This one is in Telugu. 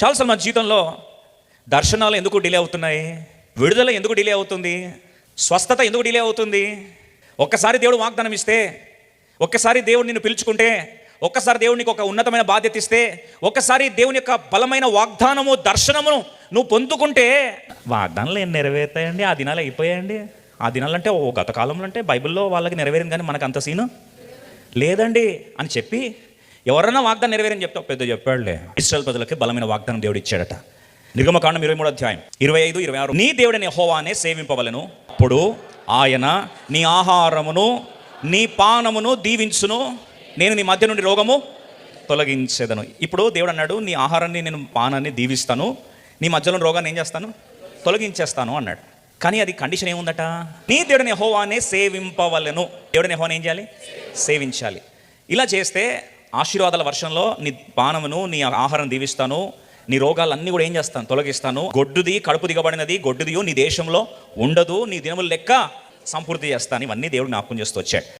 చాలాసార్లు మన జీవితంలో దర్శనాలు ఎందుకు డిలే అవుతున్నాయి? విడుదల ఎందుకు డిలే అవుతుంది? స్వస్థత ఎందుకు డిలే అవుతుంది? ఒక్కసారి దేవుడు వాగ్దానం ఇస్తే ఒక్కసారి దేవుడు నిన్ను పిలుచుకుంటే ఒక్కసారి దేవునికి ఒక ఉన్నతమైన బాధ్యత ఇస్తే ఒక్కసారి దేవుని యొక్క బలమైన వాగ్దానము దర్శనమును నువ్వు పొందుకుంటే వాగ్దానాలు ఏం నెరవేరుతాయండి? ఆ దినాలు అయిపోయాయండి. ఆ దినాలంటే ఓ గతకాలంలో అంటే బైబిల్లో వాళ్ళకి నెరవేరింది కానీ మనకు అంత సీను లేదండి అని చెప్పి ఎవరన్నా వాగ్దానం నెరవేరని చెప్తా పెద్ద చెప్పాడులే. ఇస్రాయల్ ప్రజలకి బలమైన వాగ్దానం దేవుడు ఇచ్చాడట. నిగమకాండం ఇరవై మూడు అధ్యాయం. ఇరవై ఐదు ఇరవై ఆరు. నీ దేవుడిని హోవానే సేవింపవలను. అప్పుడు ఆయన నీ ఆహారమును నీ పానమును దీవించును. నేను నీ మధ్య నుండి రోగము తొలగించేదను. ఇప్పుడు దేవుడు అన్నాడు నీ ఆహారాన్ని నేను పానాన్ని దీవిస్తాను. నీ మధ్యలో రోగాన్ని ఏం చేస్తాను? తొలగించేస్తాను అన్నాడు. కానీ అది కండిషన్ ఏముందట? నీ దేవుడిని హోవానే సేవింపవలను. దేవుడిని హోవాని ఏం చేయాలి? సేవించాలి. ఇలా చేస్తే ఆశీర్వాదాల వర్షంలో నీ పానమును నీ ఆహారం దీవిస్తాను. నీ రోగాలన్నీ కూడా ఏం చేస్తాను? తొలగిస్తాను. గొడ్డుది కడుపు దిగబడినది గొడ్డుది నీ దేశంలో ఉండదు. నీ దినములు లెక్క సంపూర్తి చేస్తాను. ఇవన్నీ దేవుడు జ్ఞాపకం చేస్తూ వచ్చాడు.